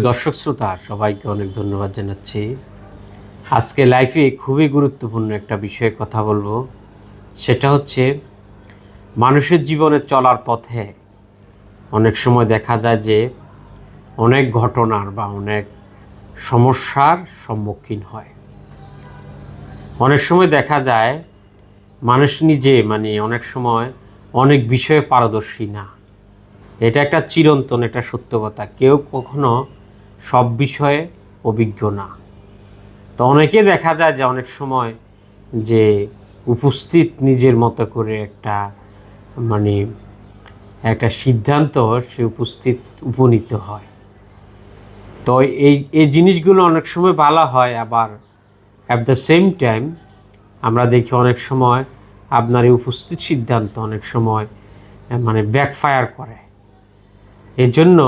দর্শক শ্রোতা, সবাইকে অনেক ধন্যবাদ জানাচ্ছি। আজকে লাইফে খুবই গুরুত্বপূর্ণ একটা বিষয়ে কথা বলব। সেটা হচ্ছে, মানুষের জীবনে চলার পথে অনেক সময় দেখা যায় যে, অনেক ঘটনার বা অনেক সমস্যার সম্মুখীন হয়। অনেক সময় দেখা যায়, মানুষ নিজে মানে অনেক সময় অনেক বিষয়ে পারদর্শী না। এটা একটা চিরন্তন, এটা সত্য কথা। কেউ কখনো সব বিষয়ে অভিজ্ঞ না। তো অনেকে দেখা যায় যে অনেক সময় যে উপস্থিত নিজের মতো করে একটা মানে একটা সিদ্ধান্ত সে উপস্থিত উপনীত হয়। তো এই এই জিনিসগুলো অনেক সময় ভালো হয়, আবার অ্যাট দ্য সেম টাইম আমরা দেখি অনেক সময় আপনার এই উপস্থিত সিদ্ধান্ত অনেক সময় মানে ব্যাকফায়ার করে। এর জন্য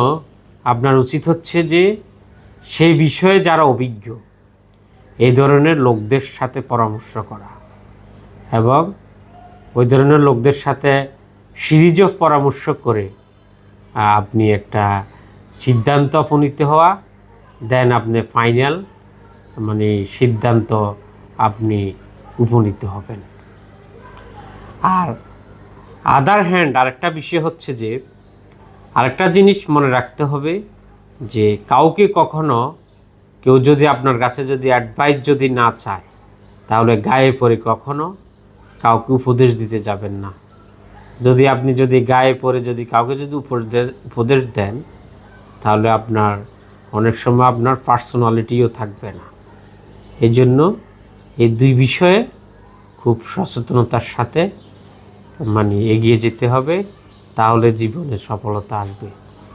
আপনার উচিত হচ্ছে যে সেই বিষয়ে যারা অভিজ্ঞ এই ধরনের লোকদের সাথে পরামর্শ করা এবং ওই ধরনের লোকদের সাথে সিরিজ অফ পরামর্শ করে আপনি একটা সিদ্ধান্ত উপনীত হওয়া, দেন আপনি ফাইনাল মানে সিদ্ধান্ত আপনি উপনীত হবেন। আর আদার হ্যান্ড আরেকটা বিষয় হচ্ছে যে, আরেকটা জিনিস মনে রাখতে হবে যে কাউকে কখনো কেউ যদি আপনার কাছে যদি অ্যাডভাইস যদি না চায়, তাহলে গায়ে পড়ে কখনো কাউকে উপদেশ দিতে যাবেন না। যদি আপনি যদি গায়ে পড়ে যদি কাউকে যদি উপদেশ দেন, তাহলে আপনার অনেক সময় আপনার পার্সোনালিটিও থাকবে না। এই জন্য এই দুই বিষয়ে খুব সচেতনতার সাথে মানে এগিয়ে যেতে হবে, তাহলে জীবনে সফলতা আসবে।